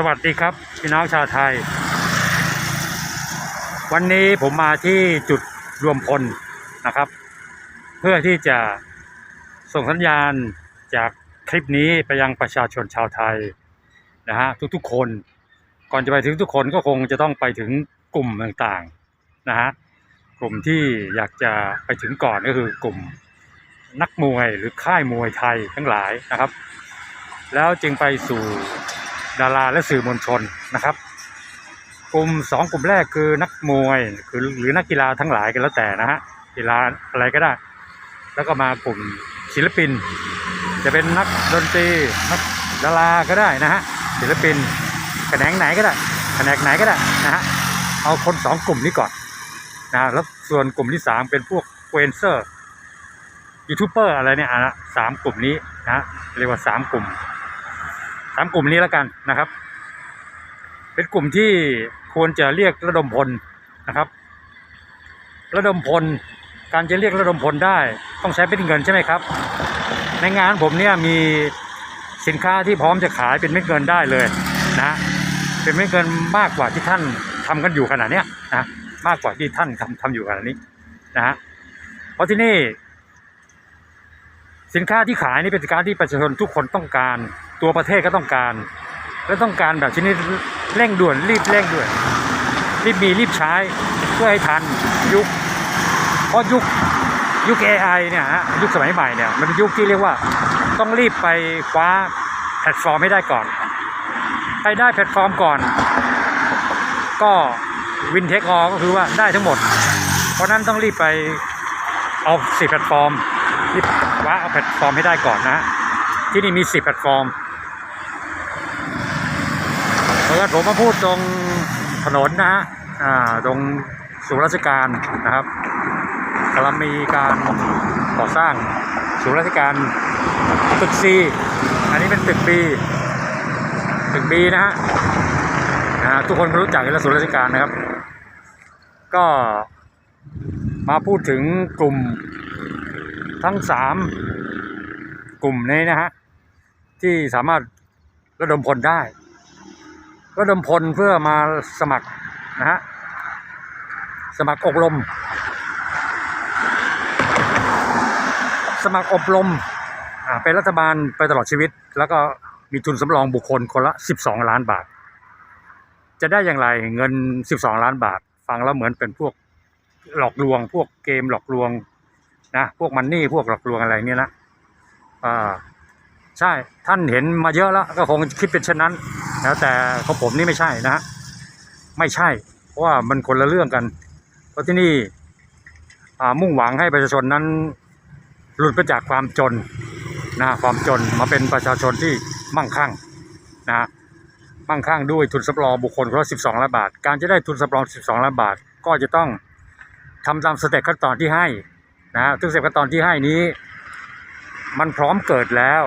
สวัสดีครับพี่น้องชาวไทย วันนี้ผมมาที่จุดรวมพลนะครับ เพื่อที่จะส่งสัญญาณจากคลิปนี้ไปยังประชาชนชาวไทยนะฮะทุกๆคน ก่อนจะไปถึงทุกคนก็คงจะต้องไปถึงกลุ่มต่างๆนะฮะกลุ่มที่อยากจะไปถึงก่อนก็คือกลุ่มนักมวยหรือค่ายมวยไทยทั้งหลายนะครับ แล้วจึงไปสู่ ดาราและสื่อมวลชนนะครับ กลุ่มสองกลุ่มแรกคือนักมวยคือหรือนักกีฬาทั้งหลายกันแล้วแต่นะฮะกีฬาอะไรก็ได้ แล้วก็มากลุ่มศิลปิน จะเป็นนักดนตรีนักดาราก็ได้นะฮะศิลปินแขนงไหนก็ได้แขนงไหนก็ได้นะฮะเอาคนสองกลุ่มนี้ก่อนนะแล้วส่วนกลุ่มที่สามเป็นพวกเวนเซอร์ยูทูบเบอร์อะไรเนี่ยอะสามกลุ่มนี้นะเรียกว่าสามกลุ่มามกลุ่มนี้แล้วกันนะครับ เป็นกลุ่มที่ควรจะเรียกระดมพลนะครับ ระดมพลการจะเรียกระดมพลได้ ต้องใช้เป็นเงินใช่ไหมครับ ในงานผมเนี่ยมีสินค้าที่พร้อมจะขายเป็นเม็ดเงินได้เลยนะเป็นเม็ดเงินมากกว่าที่ท่านทำกันอยู่ขนาดเนี้ยนะมากกว่าที่ท่านทำทำอยู่ขนาดนี้นะฮะเพราะที่นี่ สินค้าที่ขายนี่เป็นสินค้าที่ประชาชนทุกคนต้องการ ตัวประเทศก็ต้องการ และต้องการแบบชนิดเร่งด่วนรีบเร่งด่วนรีบมีรีบใช้เพื่อให้ทันยุค เพราะยุคยุค AI เนี่ยฮะยุคสมัยใหม่เนี่ยมันเป็นยุคที่เรียกว่าต้องรีบไปคว้าแพลตฟอร์มให้ได้ก่อนใครได้แพลตฟอร์มก่อน ก็วินเทคออก็คือว่าได้ทั้งหมด เพราะนั้นต้องรีบไปเอาสี่แพลตฟอร์มรีบคว้าเอาแพลตฟอร์มให้ได้ก่อนนะฮะที่นี่มีสี่แพลตฟอร์ม เออผมมาพูดตรงถนนนะฮะตรงศูนย์ราชการนะครับกำลังมีการก่อสร้างศูนย์ราชการตึกซีอันนี้เป็นตึกบีตึกบีนะฮะนะฮะทุกคนรู้จักกันแล้วศูนย์ราชการนะครับ ก็มาพูดถึงกลุ่มทั้งสามกลุ่มนี้นะฮะที่สามารถระดมพลได้ ระดมพลเพื่อมาสมัครนะฮะสมัครอบรม สมัครอบรมเป็นรัฐบาลไปตลอดชีวิต แล้วก็มีทุนสำรองบุคคลคนละ 12 ล้านบาท จะได้อย่างไรเงิน 12 ล้านบาท ฟังแล้วเหมือนเป็นพวกหลอกลวง พวกเกมหลอกลวงนะพวกมันนี่พวกหลอกลวงอะไรเนี่ยนะอ่าใช่ท่านเห็นมาเยอะแล้วก็คงคิดเป็นเช่นนั้น แล้วแต่ของผมนี่ไม่ใช่นะฮะไม่ใช่ เพราะว่ามันคนละเรื่องกัน เพราะที่นี่มุ่งหวังให้ประชาชนนั้น หลุดไปจากความจนนะความจนมาเป็นประชาชนที่มั่งคั่งนะมั่งคั่งด้วยทุนสำรองบุคคลคนละ12ล้านบาท การจะได้ทุนสำรอง12ล้านบาท ก็จะต้องทำตามสเต็ปขั้นตอนที่ให้นะทุกสเต็ปขั้นตอนที่ให้นี้ มันพร้อมเกิดแล้ว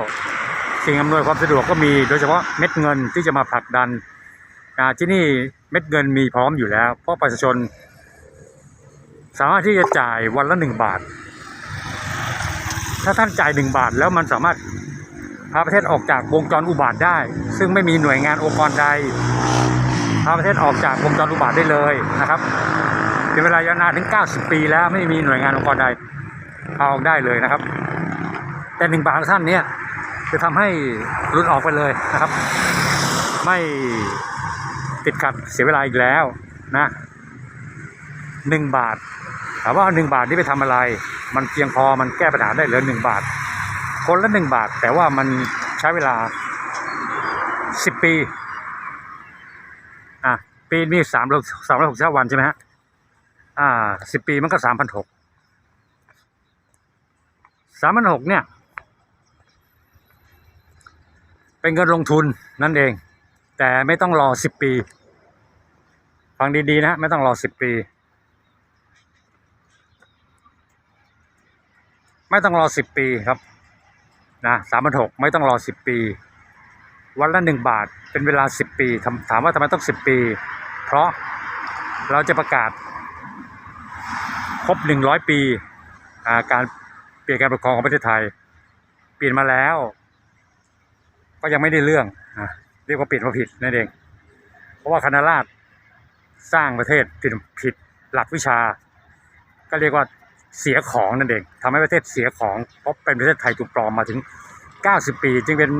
สิ่งอำนวยความสะดวกก็มีโดยเฉพาะเม็ดเงินที่จะมาผลักดันที่นี่เม็ดเงินมีพร้อมอยู่แล้ว เพราะประชาชน สามารถที่จะจ่ายวันละหนึ่งบาท ถ้าท่านจ่ายหนึ่งบาทแล้วมันสามารถพาประเทศออกจากวงจรอุบาทได้ ซึ่งไม่มีหน่วยงานองค์กรใดพาประเทศออกจากวงจรอุบาทได้เลยนะครับเป็นเวลายาวนานถึง 90 ปีแล้วไม่มีหน่วยงานองค์กรใดพาออกได้เลยนะครับ แต่หนึ่งบาทท่านเนี่ย จะทำให้หลุดออกไปเลยนะครับ ไม่ติดขัดเสียเวลาอีกแล้วนะหนึ่งบาทถามว่าหนึ่งบาทนี่ไปทำอะไร มันเพียงพอมันแก้ปัญหาได้เหลือหนึ่งบาท คนละหนึ่งบาท แต่ว่ามันใช้เวลาสิบปีอะปีมีสามร้อยสามร้อยหกสิบวันใช่ไหมฮะอ่าสิบปีมันก็สามพันหกสามพันหกเนี่ย เป็นเงินลงทุนนั่นเอง แต่ไม่ต้องรอสิบปี ฟังดีๆนะไม่ต้องรอสิบปี ไม่ต้องรอสิบปีครับนะสามพันหกไม่ต้องรอสิบปี วันละหนึ่งบาทเป็นเวลาสิบปีถามว่าทำไมต้องสิบปี เพราะเราจะประกาศครบหนึ่งร้อยปีการเปลี่ยนการปกครองของประเทศไทย เปลี่ยนมาแล้ว ก็ยังไม่ได้เรื่องอะเรียกว่าเปลี่ยนมาผิดนั่นเอง เพราะว่าคณะราษฎรสร้างประเทศผิดผิดหลักวิชา ก็เรียกว่าเสียของนั่นเองทำให้ประเทศเสียของเพราะเป็นประเทศไทยถูกปลอมมาถึง 90 ปี จึงเป็น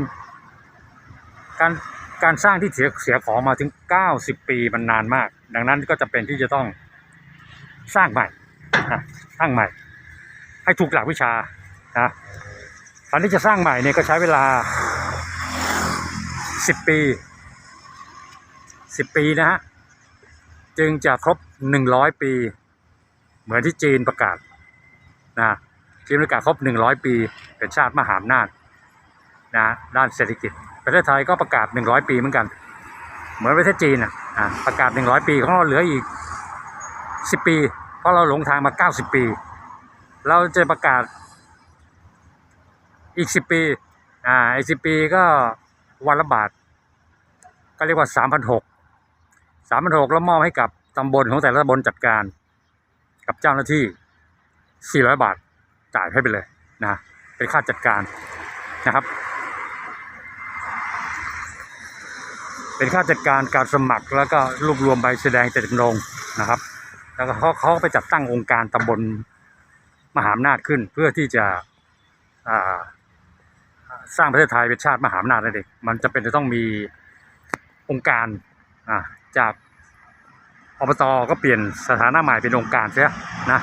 การการสร้างที่เสียเสียของมาถึง 90 ปีมันนานมาก ดังนั้นก็จะเป็นที่จะต้องสร้างใหม่สร้างใหม่ ให้ถูกหลักวิชานะตอนที่จะสร้างใหม่เนี่ยก็ใช้เวลา 10ปี10ปีนะฮะจึงจะครบ100ปี เหมือนที่จีนประกาศนะจีนประกาศครบ100ปี เป็นชาติมหาอำนาจนะด้านเศรษฐกิจ ประเทศไทยก็ประกาศ100ปีเหมือนกัน เหมือนประเทศจีนอะประกาศ100ปีของเราเหลืออีก10ปี เพราะเราหลงทางมา90ปี เราจะประกาศอีก10ปีอ่าอีก10ปีก็ วันละบาท ก็เรียกว่า3,600 3,600แล้วมอบให้กับตำบลของแต่ละตำบลจัดการ กับเจ้าหน้าที่400บาทจ่ายให้ไปเลยนะเป็นค่าจัดการนะครับ เป็นค่าจัดการการสมัครแล้วก็รวบรวมใบแสดงเจตจำนงนะครับ แล้วก็เขาเขาไปจัดตั้งองค์การตำบลมหาอำนาจขึ้นเพื่อที่จะอ่า สร้างประเทศไทยเป็นชาติมหาอำนาจนั่นเองมันจะเป็นจะต้องมีองค์การอ่าจากอบตก็เปลี่ยนสถานะใหม่เป็นองค์การเสียนะ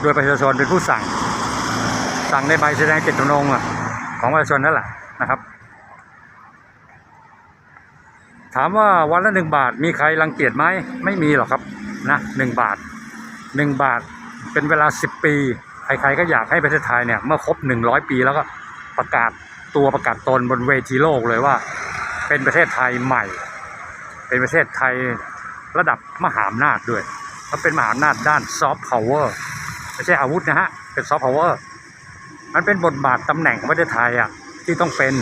โดยประชาชนเป็นผู้สั่ง สั่งในใบแสดงเจตจำนงของประชาชนนั่นแหละนะครับ ถามว่าวันละหนึ่งบาทมีใครรังเกียจไหมไม่มีหรอกครับนะหนึ่งบาทหนึ่งบาทเป็นเวลาสิบปีใครๆก็อยากให้ประเทศไทยเนี่ยเมื่อครบหนึ่งร้อยปีแล้วก็ ประกาศตัวประกาศตนบนเวทีโลกเลยว่า เป็นประเทศไทยใหม่ เป็นประเทศไทยระดับมหาอำนาจด้วยแล้วเป็นมหาอำนาจด้านซอฟต์พาวเวอร์ไม่ใช่อาวุธนะฮะ เป็นซอฟต์พาวเวอร์มันเป็นบทบาทตำแหน่งของประเทศไทยอะที่ต้องเป็น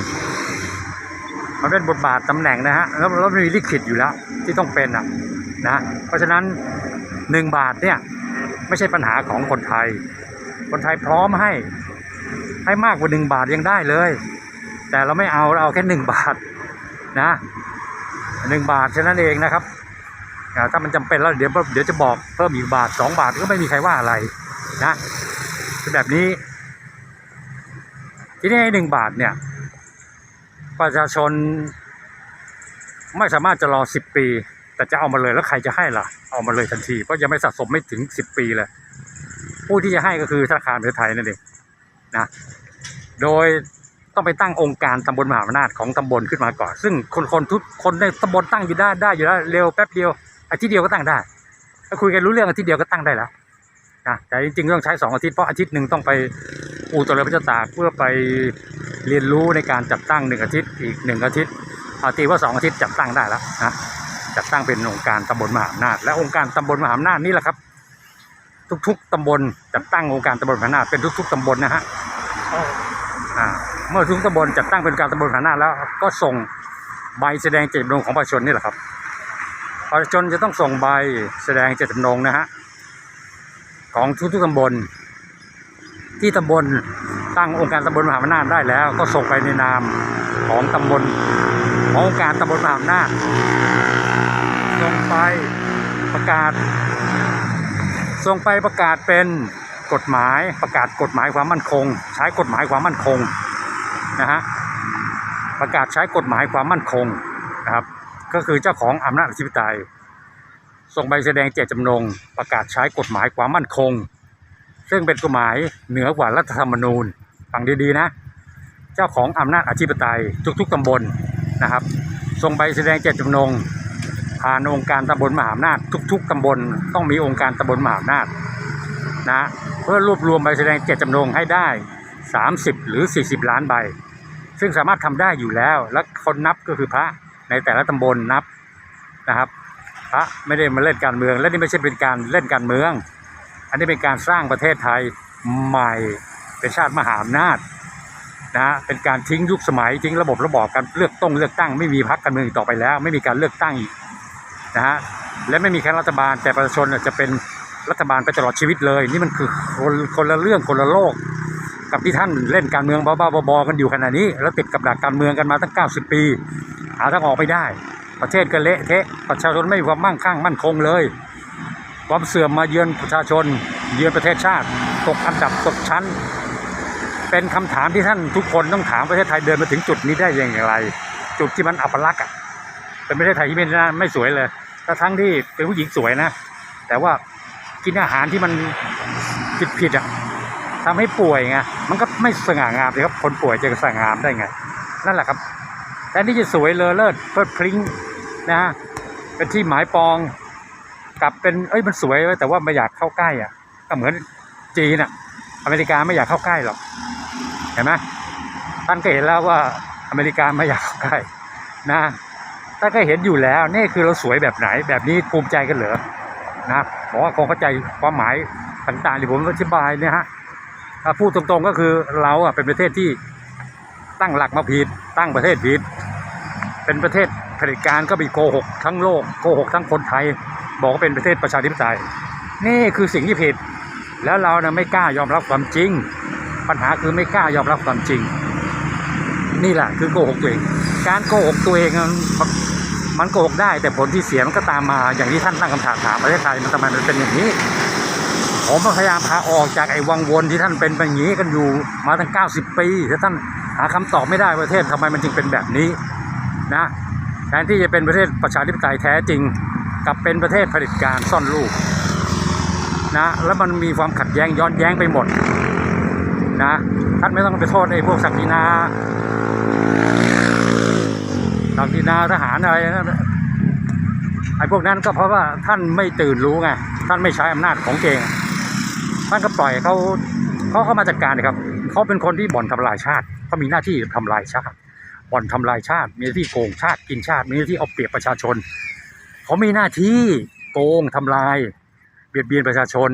มันเป็นบทบาทตำแหน่งนะฮะแล้วแล้วมันมีลิขิตอยู่แล้วที่ต้องเป็นอะนะเพราะฉะนั้นหนึ่งบาทเนี่ยไม่ใช่ปัญหาของคนไทย คนไทยพร้อมให้ ให้มากกว่าหนึ่งบาทยังได้เลย แต่เราไม่เอาเราเอาแค่หนึ่งบาทนะหนึ่งบาทแค่นั้นเองนะครับถ้ามันจำเป็นแล้วเดี๋ยวเดี๋ยวจะบอกเพิ่มอีกบาทสองบาทก็ไม่มีใครว่าอะไรนะเป็นแบบนี้ ทีนี้ไอ้หนึ่งบาทเนี่ย ประชาชน ไม่สามารถจะรอสิบปี แต่จะเอามาเลยแล้วใครจะให้ล่ะ เอามาเลยทันที เพราะยังไม่สะสมไม่ถึงสิบปีเลย ผู้ที่จะให้ก็คือธนาคารประเทศไทยนั่นเอง นะ โดยต้องไปตั้งองค์การตำบลมหาอำนาจของตำบลขึ้นมาก่อน ซึ่งคนคนทุกคนในตำบลตั้งอยู่ได้ได้อยู่แล้วเร็วแป๊บเดียวอาทิตย์เดียวก็ตั้งได้ถ้าคุยกันรู้เรื่องอาทิตย์เดียวก็ตั้งได้แล้วนะแต่จริงๆต้องใช้สองอาทิตย์เพราะอาทิตย์หนึ่งต้องไปอู่ตะเรือพระเจ้าตากเพื่อไปเรียนรู้ในการจัดตั้งหนึ่งอาทิตย์อีกหนึ่งอาทิตย์เอาตีว่าสองอาทิตย์จัดตั้งได้แล้วนะจัดตั้งเป็นองค์การตำบลมหาอำนาจและองค์การตำบลมหาอำนาจนี่แหละครับ ทุก ๆตำบลจัดตั้งองค์การตำบลมหาอำนาจเป็นทุก ๆตำบลนะฮะอ่าเมื่อทุกตำบลจัดตั้งเป็นการตำบลมหาอำนาจแล้ว ก็ส่งใบแสดงเจตจำนงของประชาชนนี่แหละครับประชาชนจะต้องส่งใบแสดงเจตจำนงนะฮะของทุกๆตำบล ที่ตำบลตั้งองค์การตำบลมหาอำนาจได้แล้ว ก็ส่งไปในนามของตำบลขององค์การตำบลมหาอำนาจส่งไปประกาศ ส่งไปประกาศเป็นกฎหมายประกาศกฎหมายความมั่นคง ใช้กฎหมายความมั่นคงนะฮะประกาศใช้กฎหมายความมั่นคงนะครับ ก็คือเจ้าของอำนาจอธิปไตยส่งใบแสดงเจตจำนง ประกาศใช้กฎหมายความมั่นคง ซึ่งเป็นกฎหมายเหนือกว่ารัฐธรรมนูญฟังดีๆนะ เจ้าของอำนาจอธิปไตยทุก ๆตำบลนะครับส่งใบแสดงเจตจำนง ผ่านองค์การตำบลมหาอำนาจทุก ๆตำบลต้องมีองค์การตำบลมหาอำนาจนะเพื่อรวบรวมใบแสดงเจตจำนงให้ได้ 30 หรือ 40 ล้านใบ ซึ่งสามารถทำได้อยู่แล้ว และคนนับก็คือพระในแต่ละตำบลนับนะครับ พระไม่ได้มาเล่นการเมือง และนี่ไม่ใช่เป็นการเล่นการเมือง อันนี้เป็นการสร้างประเทศไทยใหม่เป็นชาติมหาอำนาจนะเป็นการทิ้งยุคสมัยทิ้งระบบระบอบการเลือกต้องเลือกตั้งไม่มีพรรคการเมืองต่อไปแล้ว ไม่มีการเลือกตั้งอีก นะฮะและไม่มีแค่รัฐบาลแต่ประชาชนจะเป็นรัฐบาลไปตลอดชีวิตเลย นี่มันคือคนคนละเรื่องคนละโลก กับที่ท่านเล่นการเมืองบ้าๆบอๆกันอยู่ขณะนี้ แล้วติดกับดักการเมืองกันมาตั้ง 90 ปี หาทางออกไม่ได้ ประเทศก็เละเทะประชาชนไม่มีความมั่งคั่งมั่นคงเลยความเสื่อมมาเยือนประชาชน เยือนประเทศชาติ ตกอันดับตกชั้น เป็นคำถามที่ท่านทุกคนต้องถามประเทศไทยเดินมาถึงจุดนี้ได้อย่างไร จุดที่มันอัปลักษณ์อะเป็นประเทศไทยที่ไม่น่าไม่สวยเลย ทั้งที่เป็นผู้หญิงสวยนะ แต่ว่ากินอาหารที่มันผิดผิดๆอะทำให้ป่วยไงมันก็ไม่สง่างามเลยครับคนป่วยจะสง่างามได้ไง นั่นแหละครับแทนที่จะสวยเลอเลิศเพลิดพริ้งนะฮะเป็นที่หมายปองกลับเป็นเอ้ยมันสวยเว้ยแต่ว่าไม่อยากเข้าใกล้อะ ก็เหมือนจีนอะ อเมริกาไม่อยากเข้าใกล้หรอกเห็นไหมท่านก็เห็นแล้วว่าอเมริกาไม่อยากเข้าใกล้นะ ท่าก็เห็นอยู่แล้วนี่คือเราสวยแบบไหน แบบนี้ภูมิใจกันเหรอนะบอกว่าคงเข้าใจความหมายต่างๆที่ผมอธิบายเนี่ยฮะถ้าพูดตรงๆก็คือเราอะเป็นประเทศที่ตั้งหลักมาผิด ตั้งประเทศผิด เป็นประเทศเผด็จการก็มีโกหกทั้งโลกโกหกทั้งคนไทย บอกว่าเป็นประเทศประชาธิปไตยนี่คือสิ่งที่ผิด แล้วเรานะไม่กล้ายอมรับความจริง ปัญหาคือไม่กล้ายอมรับความจริง นี่แหละคือโกหกตัวเอง การโกหกตัวเองมัน มันโกหกได้แต่ผลที่เสียมันก็ตามมาอย่างที่ท่านตั้งคำถามถามประเทศไทยมันทำไมมันเป็นอย่างนี้ ผมพยายามพาออกจากไอ้วังวนที่ท่านเป็นแบบนี้กันอยู่มาตั้ง 90 ปีถ้าท่านหาคำตอบไม่ได้ประเทศทำไมมันจึงเป็นแบบนี้นะแทนที่จะเป็นประเทศประชาธิปไตยแท้จริงกลับเป็นประเทศเผด็จการซ่อนลูกนะแล้วมันมีความขัดแย้งย้อนแย้งไปหมดนะท่านไม่ต้องไปโทษไอ้พวกศักดินา ศักดินาทหารอะไรนะไอ้พวกนั้นก็เพราะว่าท่านไม่ตื่นรู้ไงท่านไม่ใช้อำนาจของเกงท่านก็ปล่อยเขาเขาเข้ามาจัดการนะครับเขาเป็นคนที่บ่อนทำลายชาติเขามีหน้าที่ทำลายชาติบ่อนทำลายชาติ มีหน้าที่โกงชาติกินชาติ มีหน้าที่เอาเปรียบประชาชนเขามีหน้าที่โกงทำลาย เบียดเบียนประชาชน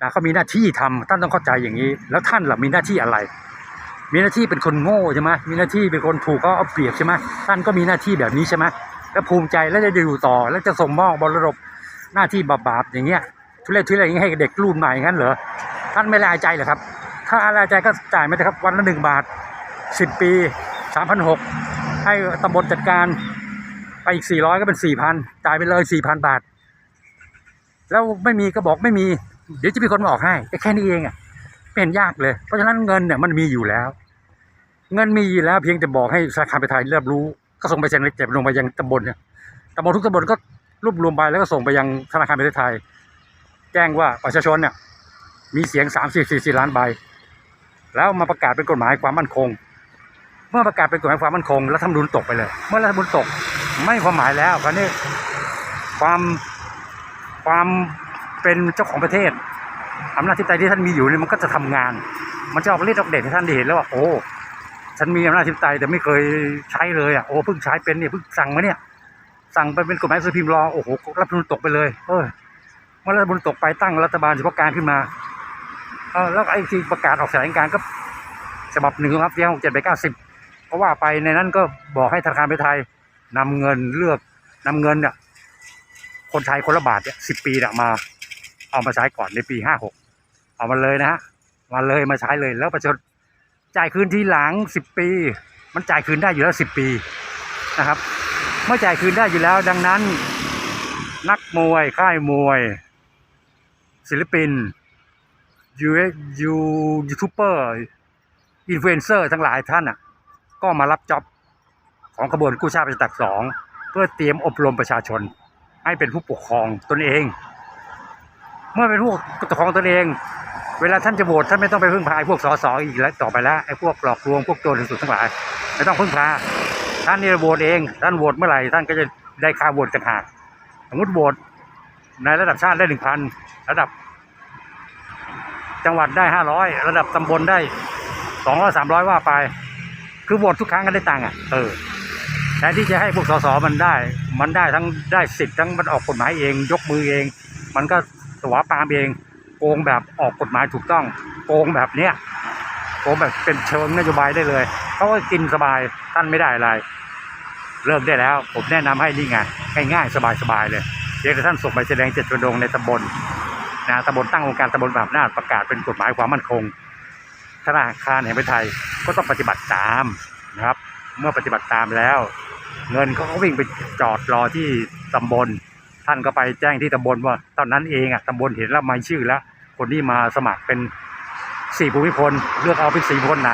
นะเขามีหน้าที่ทำท่านต้องเข้าใจอย่างนี้ แล้วท่านล่ะมีหน้าที่อะไร มีหน้าที่เป็นคนโง่ใช่ไหมมีหน้าที่เป็นคนถูกเขาเอาเปรียบใช่ไหมท่านก็มีหน้าที่แบบนี้ใช่ไหมแล้วภูมิใจแล้วจะอยู่ต่อ แล้วจะส่งมอบมรดกหน้าที่บาปๆอย่างเงี้ยทุเรศทุเรศอย่างเงี้ยให้เด็กรุ่นใหม่งั้นเหรอท่านไม่ละอายใจเหรอครับ ถ้าละอายใจก็จ่ายมาเถอะครับวันละหนึ่งบาทสิบปีสามพันหกให้ตำบลจัดการไปอีกสี่ร้อยก็เป็นสี่พันจ่ายไปเลยสี่พันบาท แล้วไม่มีก็บอกไม่มี เดี๋ยวจะมีคนมาออกให้แค่นี้เองอะไม่เห็นยากเลย เพราะฉะนั้นเงินเนี่ยมันมีอยู่แล้ว เงินมีอยู่แล้วเพียงแต่บอกให้ธนาคารไปไทยรับรู้ ก็ส่งไปเซ็นเจ็บลงไปยังตำบลเนี่ยตำบลทุกตำบลก็รวบรวมไปแล้วก็ส่งไปยังธนาคารประเทศไทย แจ้งว่าประชาชนเนี่ยมีเสียงสามสี่สี่สี่ล้านใบ แล้วมาประกาศเป็นกฎหมายความมั่นคง เมื่อประกาศเป็นกฎหมายความมั่นคงแล้วทำรุนตกไปเลย เมื่อรัฐธรรมนูญตกไม่ความหมายแล้วคราวนี้ความความเป็นเจ้าของประเทศอำนาจที่ใจที่ท่านมีอยู่เนี่ยมันก็จะทำงาน มันจะออกฤทธิ์ออกเดชให้ท่านได้เห็นแล้วว่าโอ้ ฉันมีอำนาจที่ใจแต่ไม่เคยใช้เลยอะโอ้เพิ่งใช้เป็นเนี่ยเพิ่งสั่งมาเนี่ย สั่งไปเป็นกฎหมายสุพิมพ์รอโอ้โหรัฐธรรมนูญตกไปเลย เออเมื่อรัฐธรรมนูญตกไปตั้งรัฐบาลเฉพาะการขึ้นมาเออแล้วไอ้ที่ประกาศออกแถลงการก็ฉบับหนึ่งครับที่หกเจ็ดไปเก้าสิบเพราะว่าไปในนั้นก็บอกให้ธนาคารไปไทยนำเงินเลือกนำเงินเนี่ยคนไทยคนละบาทเนี่ยสิบปีเนี่ยมา เอามาใช้ก่อนในปีห้าหกเอามาเลยนะฮะมาเลยมาใช้เลยแล้วประชาชน จ่ายคืนทีหลังสิบปี มันจ่ายคืนได้อยู่แล้วสิบปีนะครับ เมื่อจ่ายคืนได้อยู่แล้ว ดังนั้น นักมวยค่ายมวย ศิลปินยูยูยูทูบเบอร์อินฟลูเอนเซอร์ทั้งหลายท่านอะ ก็มารับจ็อบของขบวนกู้ชาติประชาธิปไตสองเพื่อเตรียมอบรมประชาชน ให้เป็นผู้ปกครองตนเอง เมื่อเป็นผู้ปกครองตนเอง เวลาท่านจะโหวตท่านไม่ต้องไปพึ่งพาไอ้พวกสสอีกแล้วต่อไปแล้วไอ้พวกหลอกลวงพวกโจรสุดทั้งหลายไม่ต้องพึ่งพาท่านนี่โหวตเองท่านโหวตเมื่อไหร่ท่านก็จะได้ค่าโหวตต่างหากสมมติโหวตในระดับชาติได้หนึ่งพันระดับ จังหวัดได้ห้าร้อยระดับตำบลได้สองร้อยสามร้อยว่าไป คือโหวตทุกครั้งก็ได้ตังค์อะเออแทนที่จะให้พวกสสมันได้ มันได้ทั้งได้สิทธิ์ทั้งมันออกกฎหมายเอง ยกมือเอง มันก็สวาปามเอง โกงแบบออกกฎหมายถูกต้อง โกงแบบเนี้ยโกงแบบเป็นเชิงนโยบายได้เลยเขาก็กินสบายท่านไม่ได้อะไรเริ่มได้แล้ว ผมแนะนำให้นี่ไงง่ายๆสบายๆเลยเดี๋ยวท่านส่งไปแสดงเจตจำนงในตำบลนะตำบลตั้งองค์การตำบลแบบนาประกาศเป็นกฎหมายความมั่นคงธนาคารแห่งประเทศไทยก็ต้องปฏิบัติตามนะครับ เมื่อปฏิบัติตามแล้ว เงินเขาก็วิ่งไปจอดรอที่ตำบล ท่านก็ไปแจ้งที่ตำบลว่าตอนนั้นเองอะตำบลเห็นแล้วไม่ชื่อแล้ว คนที่มาสมัครเป็นสี่ภูมิพลเลือกเอาเป็นสี่ภูมิพลไหน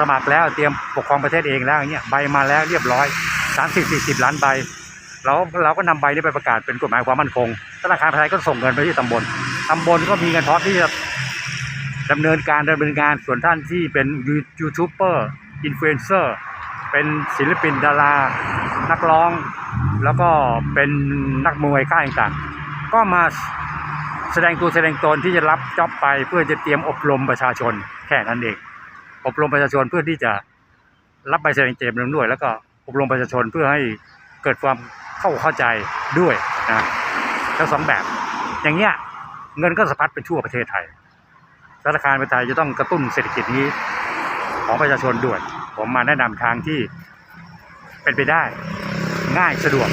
สมัครแล้วเตรียมปกครองประเทศเองแล้วอย่างเงี้ยใบมาแล้วเรียบร้อยสามสิบสี่สิบล้านใบเราเราก็นำใบนี้ไปประกาศเป็นกฎหมายความมั่นคงธนาคารไทยก็ส่งเงินไปที่ตำบลตำบลก็มีเงินพร้อมที่จะดำเนินการดำเนินงานส่วนท่านที่เป็นยูยูทูบเบอร์อินฟลูเอนเซอร์เป็นศิลปินดารา นักร้อง แล้วก็เป็นนักมวยค่ายต่างๆก็มา แสดงตัวแสดงตนที่จะรับจ็อบไปเพื่อจะเตรียมอบรมประชาชนแค่นั้นเอง อบรมประชาชนเพื่อที่จะรับใบแสดงเจตจำนงด้วย แล้วก็อบรมประชาชนเพื่อให้เกิดความเข้าเข้าใจด้วยนะทั้งสองแบบ อย่างเงี้ยเงินก็สะพัดไปทั่วประเทศไทยธนาคารประเทศไทยจะต้องกระตุ้นเศรษฐกิจนี้ของประชาชนด้วยผมมาแนะนำทางที่เป็นไปได้ง่ายสะดวก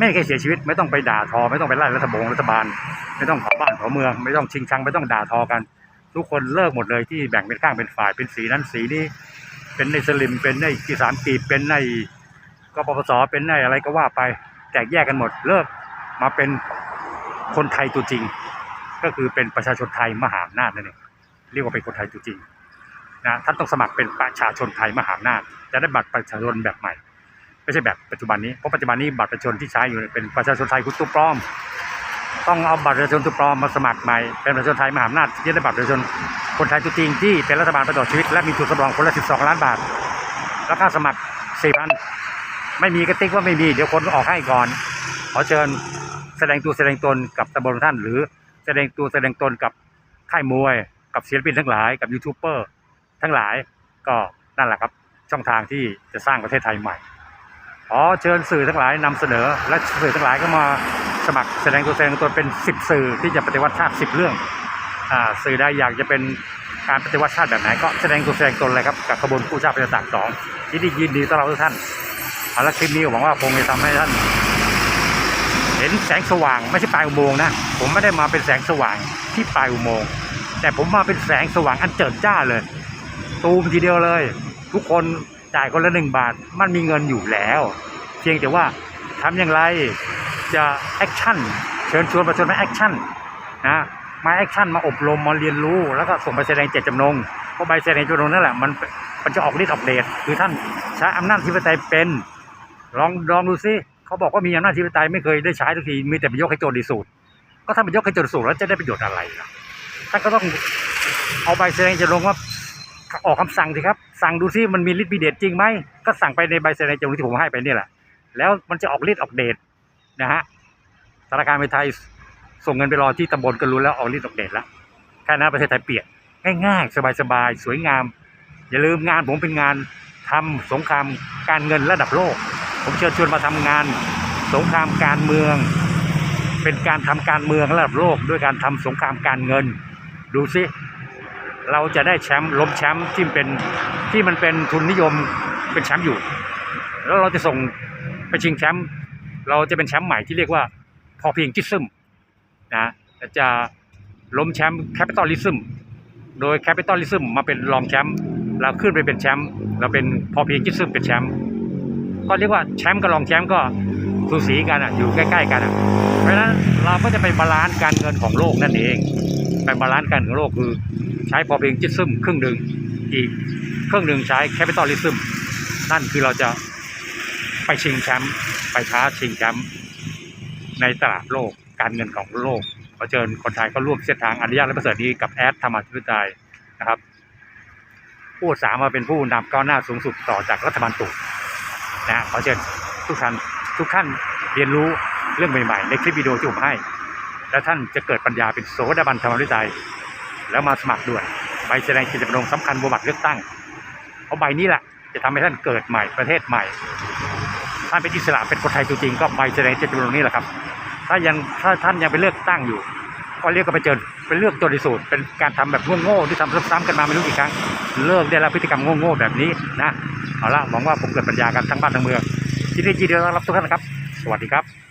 ไม่มีใครเสียชีวิตไม่ต้องไปด่าทอ ไม่ต้องไปไล่รัฐบงรัฐบาล ไม่ต้องเผาบ้านเผาเมือง ไม่ต้องชิงชังไม่ต้องด่าทอกัน ทุกคนเลิกหมดเลยที่แบ่งเป็นข้างเป็นฝ่ายเป็นสีนั้นสีนี้ เป็นในสลิมเป็นในกีสามกีเป็นในกปปสเป็นในอะไรก็ว่าไปแตกแยกกันหมดเลิกมาเป็นคนไทยตัวจริง ก็คือเป็นประชาชนไทยมหาอำนาจนั่นเองเรียกว่าเป็นคนไทยตัวจริงนะท่านต้องสมัครเป็นประชาชนไทยมหาอำนาจจะได้บัตรประชาชนแบบใหม่ ไม่ใช่แบบปัจจุบันนี้เพราะปัจจุบันนี้บัตรประชาชนที่ใช้อยู่เป็นประชาชนไทยคุณตัวปลอม ต้องเอาบัตรประชาชนตัวปลอมมาสมัครใหม่เป็นประชาชนไทยมหาอำนาจที่จะได้บัตรประชาชนคนไทยตัวจริงที่เป็นรัฐบาลประกอบชีวิต และมีทุนสำรองคนละ 12 ล้านบาทแล้วค่าสมัคร4,000ไม่มีกระติกว่าไม่มีเดี๋ยวคนออกให้ก่อน ขอเชิญแสดงตัวแสดงตนกับตำบลท่าน หรือแสดงตัวแสดงตนกับค่ายมวย กับศิลปินทั้งหลายกับยูทูบเบอร์ทั้งหลายก็นั่นแหละครับ ช่องทางที่จะสร้างประเทศไทยใหม่ ขอเชิญสื่อทั้งหลายนำเสนอ และสื่อทั้งหลายก็มาสมัครแสดงตัวแสดงตนเป็น 10 สื่อที่จะปฏิวัติชาติ 10 เรื่องอ่าสื่อใดอยากจะเป็นการปฏิวัติชาติแบบไหนก็แสดงตัวแสดงตนเลยครับกับขบวนกู้ชาติประชาธิปไตยสองยินดียินดีต้อนรับทุกท่านเอาละคลิปนี้หวังว่าคงจะทำให้ท่าน เห็นแสงสว่างไม่ใช่ปลายอุโมงค์นะผมไม่ได้มาเป็นแสงสว่างที่ปลายอุโมงค์แต่ผมมาเป็นแสงสว่างอันเจิดจ้าเลย ตูมทีเดียวเลย ทุกคน จ่ายคนละหนึ่งบาท มันมีเงินอยู่แล้ว เพียงแต่ว่าทำอย่างไรจะแอคชั่นเชิญชวนประชาชนมาแอคชั่นนะมาแอคชั่นมาอบรมมาเรียนรู้แล้วก็ส่งไปแสดงเจตจำนงเพราะใบแสดงเจตจำนงนั่นแหละมันมันจะออกฤทธิ์ออกเดชคือท่านใช้อำนาจที่ปไตยเป็นลองลองดูซิเขาบอกว่ามีอำนาจที่ปไตยไม่เคยได้ใช้ทุกทีมีแต่ไปยกให้โจรดีสูตรก็ถ้าไปยกให้โจรดีสูตรแล้วจะได้ประโยชน์อะไรล่ะท่านก็ต้องเอาใบแสดงเจตจำนงว่า ออกคำสั่งสิครับ สั่งดูซิมันมีฤทธิ์มีเดชจริงไหมก็สั่งไปในใบแสดงจำนงที่ผมให้ไปนี่แหละ แล้วมันจะออกฤทธิ์ออกเดชนะฮะธนาคารไทยส่งเงินไปรอที่ตำบลก็รู้แล้วออกฤทธิ์ออกเดชแล้วแค่นั้นประเทศไทยเปลี่ยนง่ายๆ สบายๆ สวยงาม อย่าลืมงานผมเป็นงานทำสงครามการเงินระดับโลก ผมเชิญชวนมาทำงาน สงครามการเมือง เป็นการทำการเมืองระดับโลก ด้วยการทำสงครามการเงิน ดูซิ เราจะได้แชมป์ล้มแชมป์ที่เป็นที่มันเป็นทุนนิยมเป็นแชมป์อยู่ แล้วเราจะส่งไปชิงแชมป์เราจะเป็นแชมป์ใหม่ที่เรียกว่าพอเพียงจิซึมนะจะล้มแชมป์แคปิตอลิซึมโดยแคปิตอลิซึมมาเป็นรองแชมป์เราขึ้นไปเป็นแชมป์เราเป็นพอเพียงจิซึมเป็นแชมป์ก็เรียกว่าแชมป์กับรองแชมป์ก็สูสีกันอะอยู่ใกล้ๆกันอะเพราะฉะนั้นเราก็จะไปบาลานซ์การเงินของโลกนั่นเองไปบาลานซ์การเงินของโลกคือ ใช้พอเพียงจิตซึมครึ่งหนึ่งอีกครึ่งหนึ่งใช้แคปิตอลลิซึมนั่นคือเราจะไปชิงแชมป์ไปท้าชิงแชมป์ในตลาดโลกการเงินของโลกขอเชิญคนไทยก็ร่วมเส้นทางอนุญาตและประเสริฐนี้กับแอดธรรมธิปไตยนะครับ ผู้สามมาเป็นผู้นำก้าวหน้าสูงสุดต่อจากรัฐบาลตู่นะขอเชิญทุกท่านทุกท่านเรียนรู้เรื่องใหม่ๆ ในคลิปวิดีโอที่ผมให้ แล้วท่านจะเกิดปัญญาเป็นโสดาบันธรรมธิปไตย แล้วมาสมัครด้วยใบแสดงเจตจำนงสำคัญบวบัตรเลือกตั้งเพราะใบนี้แหละจะทำให้ท่านเกิดใหม่ประเทศใหม่ท่านเป็นอิสระเป็นคนไทยตัวจริงก็ใบแสดงเจตจำนงนี้แหละครับ ถ้ายังถ้าท่านยังไปเลือกตั้งอยู่ ก็เรียกก็ไปเจอเป็นเลือกตัวดีสูตรเป็นการทำแบบโง่ๆที่ทำซ้ำๆกันมาไม่รู้กี่ครั้งเลิกได้แล้วพฤติกรรมโง่ๆแบบนี้นะเอาละหวังว่าผมเกิดปัญญากันทั้งบ้านทั้งเมืองที่นี่ยินดีต้อนรับทุกท่านนะครับ สวัสดีครับ